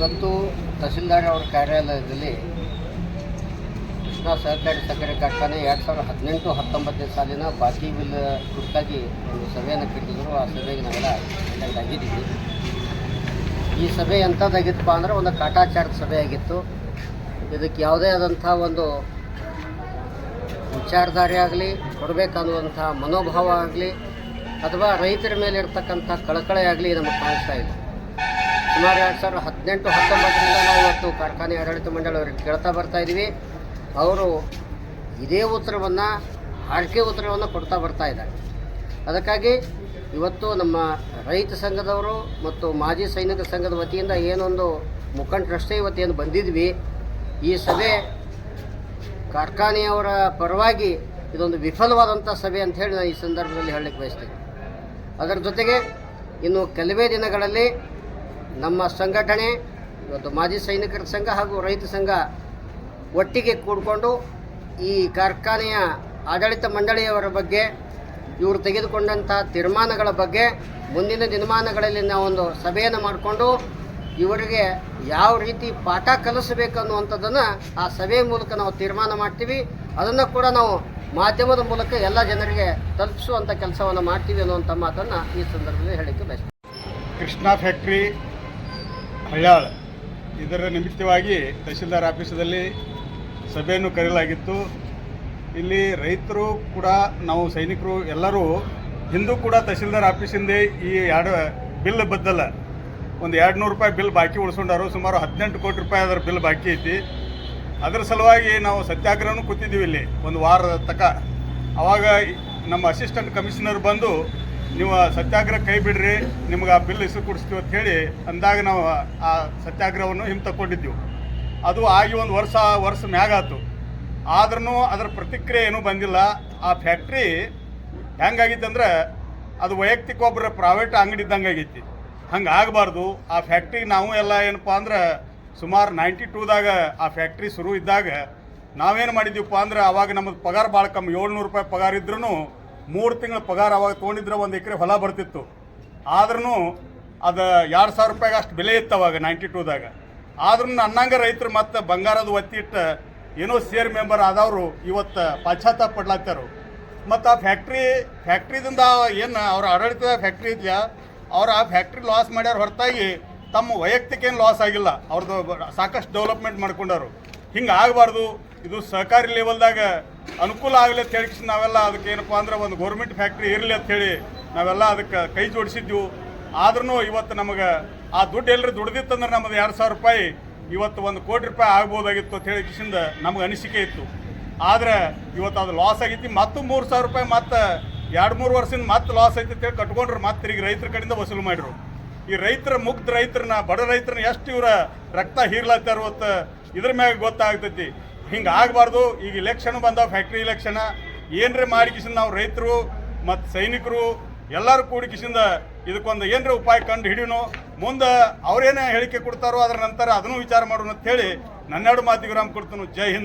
ಇವತ್ತು ತಹಸೀಲ್ದಾರ್ ಅವರ ಕಾರ್ಯಾಲಯದಲ್ಲಿ ಕೃಷ್ಣಾ ಸಹಕಾರಿ ಸಕ್ಕರೆ ಕಾರ್ಖಾನೆ ಎರಡು ಸಾವಿರದ ಹದಿನೆಂಟು ಹತ್ತೊಂಬತ್ತನೇ ಸಾಲಿನ ಬಾಕಿ ಬಿಲ್ ಕುರಿತಾಗಿ ಒಂದು ಸಭೆಯನ್ನು ಕಟ್ಟಿದ್ರು. ಆ ಸಭೆಗೆ ನಾವೆಲ್ಲ ಅಟೆಂಡ್ ಆಗಿದ್ದೀವಿ. ಈ ಸಭೆ ಎಂಥದ್ದಾಗಿತ್ತಪ್ಪ ಅಂದರೆ ಒಂದು ಕಾಟಾಚಾರದ ಸಭೆ ಆಗಿತ್ತು. ಇದಕ್ಕೆ ಯಾವುದೇ ಆದಂಥ ಒಂದು ವಿಚಾರಧಾರೆ ಆಗಲಿ ಕೊಡಬೇಕನ್ನುವಂಥ ಮನೋಭಾವ ಆಗಲಿ, ಅಥವಾ ರೈತರ ಮೇಲೆ ಇರ್ತಕ್ಕಂಥ ಕಳಕಳೆ ಆಗಲಿ ನಮಗೆ ಕಾಣಿಸ್ತಾ ಇದೆ ಸುಮಾರು ಎರಡು ಸಾವಿರದ ಹದಿನೆಂಟು, ಹತ್ತೊಂಬತ್ತರಿಂದ ನಾವು ಇವತ್ತು ಕಾರ್ಖಾನೆ ಆಡಳಿತ ಮಂಡಳಿ ಅವರಿಗೆ ಕೇಳ್ತಾ ಬರ್ತಾ ಇದ್ದೀವಿ ಅವರು ಇದೇ ಉತ್ತರವನ್ನು ಆಳ್ಕೆ ಉತ್ತರವನ್ನು ಕೊಡ್ತಾ ಬರ್ತಾ ಇದ್ದಾರೆ. ಅದಕ್ಕಾಗಿ ಇವತ್ತು ನಮ್ಮ ರೈತ ಸಂಘದವರು ಮತ್ತು ಮಾಜಿ ಸೈನಿಕ ಸಂಘದ ವತಿಯಿಂದ ಏನೊಂದು ಮುಖಂಡರಷ್ಟೇ ಇವತ್ತು ಏನು ಬಂದಿದ್ವಿ. ಈ ಸಭೆ ಕಾರ್ಖಾನೆಯವರ ಪರವಾಗಿ ಇದೊಂದು ವಿಫಲವಾದಂಥ ಸಭೆ ಅಂತ ಹೇಳಿ ನಾನು ಈ ಸಂದರ್ಭದಲ್ಲಿ ಹೇಳಲಿಕ್ಕೆ ಬಯಸ್ತೀನಿ. ಅದರ ಜೊತೆಗೆ ಇನ್ನು ಕೆಲವೇ ದಿನಗಳಲ್ಲಿ ನಮ್ಮ ಸಂಘಟನೆ, ಇವತ್ತು ಮಾಜಿ ಸೈನಿಕರ ಸಂಘ ಹಾಗೂ ರೈತ ಸಂಘ ಒಟ್ಟಿಗೆ ಕೂಡಿಕೊಂಡು ಈ ಕಾರ್ಖಾನೆಯ ಆಡಳಿತ ಮಂಡಳಿಯವರ ಬಗ್ಗೆ, ಇವರು ತೆಗೆದುಕೊಂಡಂಥ ತೀರ್ಮಾನಗಳ ಬಗ್ಗೆ, ಮುಂದಿನ ದಿನಮಾನಗಳಲ್ಲಿ ನಾವೊಂದು ಸಭೆಯನ್ನು ಮಾಡಿಕೊಂಡು ಇವರಿಗೆ ಯಾವ ರೀತಿ ಪಾಠ ಕಲಿಸಬೇಕು ಅನ್ನುವಂಥದ್ದನ್ನು ಆ ಸಭೆಯ ಮೂಲಕ ನಾವು ತೀರ್ಮಾನ ಮಾಡ್ತೀವಿ. ಅದನ್ನು ಕೂಡ ನಾವು ಮಾಧ್ಯಮದ ಮೂಲಕ ಎಲ್ಲ ಜನರಿಗೆ ತಲುಪಿಸುವಂಥ ಕೆಲಸವನ್ನು ಮಾಡ್ತೀವಿ ಅನ್ನುವಂಥ ಮಾತನ್ನು ಈ ಸಂದರ್ಭದಲ್ಲಿ ಹೇಳಲಿಕ್ಕೆ ಬಯಸ್ತೀವಿ ಕೃಷ್ಣ ಫ್ಯಾಕ್ಟ್ರಿ ಹಳ್ಯಾಳ್ ಇದರ ನಿಮಿತ್ತವಾಗಿ ತಹಶೀಲ್ದಾರ್ ಆಫೀಸದಲ್ಲಿ ಸಭೆಯನ್ನು ಕರೆಯಲಾಗಿತ್ತು. ಇಲ್ಲಿ ರೈತರು ಕೂಡ, ನಾವು ಸೈನಿಕರು ಎಲ್ಲರೂ ಹಿಂದೂ ಕೂಡ ತಹಶೀಲ್ದಾರ್ ಆಫೀಸಿಂದ ಈ ಎರಡು ಬಿಲ್ ಬದ್ದಲ್ಲ. ಒಂದು ಎರಡು ನೂರು ರೂಪಾಯಿ ಬಿಲ್ ಬಾಕಿ ಉಳಿಸ್ಕೊಂಡಾರು, ಸುಮಾರು ಹದಿನೆಂಟು ಕೋಟಿ ರೂಪಾಯಿ ಅದರ ಬಿಲ್ ಬಾಕಿ ಐತಿ. ಅದರ ಸಲುವಾಗಿ ನಾವು ಸತ್ಯಾಗ್ರಹನೂ ಕೂತಿದ್ದೀವಿ ಇಲ್ಲಿ, ಒಂದು ವಾರದ ತಕ ಅವಾಗ ನಮ್ಮ ಅಸಿಸ್ಟೆಂಟ್ ಕಮಿಷನರ್ ಬಂದು ನೀವು ಸತ್ಯಾಗ್ರಹ ಕೈ ಬಿಡ್ರಿ, ನಿಮ್ಗೆ ಆ ಬಿಲ್ ಹೆಸರು ಕೊಡಿಸ್ತೀವಿ ಅಂತ ಹೇಳಿ ಅಂದಾಗ ನಾವು ಆ ಸತ್ಯಾಗ್ರಹವನ್ನು ಹಿಂತಕೊಂಡಿದ್ದೆವು ಅದು ಆಗಿ ಒಂದು ವರ್ಷ ವರ್ಷ ಮ್ಯಾಗಾತು. ಆದ್ರೂ ಅದರ ಪ್ರತಿಕ್ರಿಯೆ ಏನೂ ಬಂದಿಲ್ಲ. ಆ ಫ್ಯಾಕ್ಟ್ರಿ ಹೆಂಗಾಗಿತ್ತು ಅಂದ್ರೆ ಅದು ವೈಯಕ್ತಿಕ ಒಬ್ಬರ ಪ್ರೈವೇಟ್ ಅಂಗಡಿ ಇದ್ದಂಗೆ ಆಗೈತಿ. ಹಂಗೆ ಆಗಬಾರ್ದು ಆ ಫ್ಯಾಕ್ಟ್ರಿ ನಾವು ಎಲ್ಲ ಏನಪ್ಪ ಅಂದ್ರೆ ಸುಮಾರು ನೈಂಟಿ ಟೂದಾಗ ಆ ಫ್ಯಾಕ್ಟ್ರಿ ಶುರು ಇದ್ದಾಗ ನಾವೇನು ಮಾಡಿದ್ದೀವಪ್ಪ ಅಂದ್ರೆ ಅವಾಗ ನಮ್ಮದು ಪಗಾರ ಭಾಳ ಕಮ್ಮಿ, ಏಳ್ನೂರು ರೂಪಾಯಿ ಪಗಾರ ಇದ್ರೂ ಮೂರು ತಿಂಗಳ ಪಗಾರ ಅವಾಗ ತೊಗೊಂಡಿದ್ರೆ ಒಂದು ಎಕರೆ ಹೊಲ ಬರ್ತಿತ್ತು. ಆದ್ರೂ ಅದು ಎರಡು ಸಾವಿರ ರೂಪಾಯಿಗೆ ಅಷ್ಟು ಬೆಲೆ ಇತ್ತು ಅವಾಗ ನೈಂಟಿ ಟೂದಾಗ ಆದ್ರೂ ಅನ್ನಂಗ ರೈತರು ಮತ್ತೆ ಬಂಗಾರದ ಒತ್ತಿಟ್ಟು ಏನೋ ಸೇರ್ ಮೆಂಬರ್ ಆದವರು ಇವತ್ತು ಪಾಶ್ಚಾತ್ತಾಪ ಪಡ್ಲಾತ್ತಾರು. ಮತ್ತು ಆ ಫ್ಯಾಕ್ಟ್ರಿ ಫ್ಯಾಕ್ಟ್ರಿದಿಂದ ಏನು ಅವ್ರ ಆಡಳಿತ ಫ್ಯಾಕ್ಟ್ರಿ ಇದೆಯಾ, ಅವ್ರು ಆ ಫ್ಯಾಕ್ಟ್ರಿ ಲಾಸ್ ಮಾಡ್ಯಾರ ಹೊರತಾಗಿ ತಮ್ಮ ವೈಯಕ್ತಿಕ ಏನು ಲಾಸ್ ಆಗಿಲ್ಲ ಅವ್ರದ್ದು ಸಾಕಷ್ಟು ಡೆವಲಪ್ಮೆಂಟ್ ಮಾಡ್ಕೊಂಡವರು ಹಿಂಗೆ ಆಗಬಾರ್ದು, ಇದು ಸಹಕಾರಿ ಲೆವೆಲ್ದಾಗ ಅನುಕೂಲ ಆಗಲಿ ಅಂತ ಹೇಳಿ ನಾವೆಲ್ಲ ಅದಕ್ಕೆ ಏನಪ್ಪ ಅಂದ್ರೆ ಒಂದು ಗೌರ್ಮೆಂಟ್ ಫ್ಯಾಕ್ಟ್ರಿ ಇರಲಿ ಅಂತ ಹೇಳಿ ನಾವೆಲ್ಲ ಅದಕ್ಕೆ ಕೈ ಜೋಡಿಸಿದ್ದೆವು. ಆದ್ರೂ ಇವತ್ತು ನಮಗೆ ಆ ದುಡ್ಡು ಎಲ್ಲರೂ ದುಡ್ದಿತ್ತಂದ್ರೆ ನಮ್ಮದು ಎರಡು ಸಾವಿರ ರೂಪಾಯಿ ಇವತ್ತು ಒಂದು ಕೋಟಿ ರೂಪಾಯಿ ಆಗ್ಬೋದಾಗಿತ್ತು ಅಂತ ಹೇಳಿ ಕಿಶಿಂದ ನಮ್ಗೆ ಅನಿಸಿಕೆ ಇತ್ತು. ಆದ್ರೆ ಇವತ್ತು ಅದು ಲಾಸ್ ಆಗೈತಿ, ಮತ್ತು ಮೂರು ಸಾವಿರ ರೂಪಾಯಿ ಮತ್ತೆ ಎರಡು ಮೂರು ವರ್ಷದಿಂದ ಮತ್ತೆ ಲಾಸ್ ಐತಿ ಅಂತ ಹೇಳಿ ಕಟ್ಕೊಂಡ್ರು, ಮತ್ತೆ ಈಗ ರೈತರ ಕಡೆಯಿಂದ ವಸೂಲು ಮಾಡಿರು ಈ ರೈತರ ಮುಗ್ಧ ರೈತರನ್ನ ಬಡ ರೈತರನ್ನ ಎಷ್ಟು ಇವರ ರಕ್ತ ಹೀರ್ಲತ್ತಾರ ಇವತ್ತು ಇದ್ರ ಮ್ಯಾಗ ಗೊತ್ತಾಗ್ತೈತಿ. ಹಿಂಗೆ ಆಗಬಾರ್ದು ಈಗ ಇಲೆಕ್ಷನ್ ಬಂದ ಫ್ಯಾಕ್ಟ್ರಿ ಇಲೆಕ್ಷನ್ ಏನ್ರಿ ಮಾಡಿ ಕಿಸಿಂದ ನಾವು ರೈತರು ಮತ್ತು ಸೈನಿಕರು ಎಲ್ಲರೂ ಕೂಡಿ ಕಿಸಿಂದ ಇದಕ್ಕೊಂದು ಏನರ ಉಪಾಯ ಕಂಡು ಹಿಡಿಯೋನು? ಮುಂದೆ ಅವ್ರೇನೇ ಹೇಳಿಕೆ ಕೊಡ್ತಾರೋ ಅದರ ನಂತರ ಅದನ್ನು ವಿಚಾರ ಮಾಡೋಣ ಅಂತ ಹೇಳಿ ನನ್ನೆರಡು ಮಾತಿಗೆ ರಾಮ್ ಕೊಡ್ತಾನು. ಜೈ ಹಿಂದ್.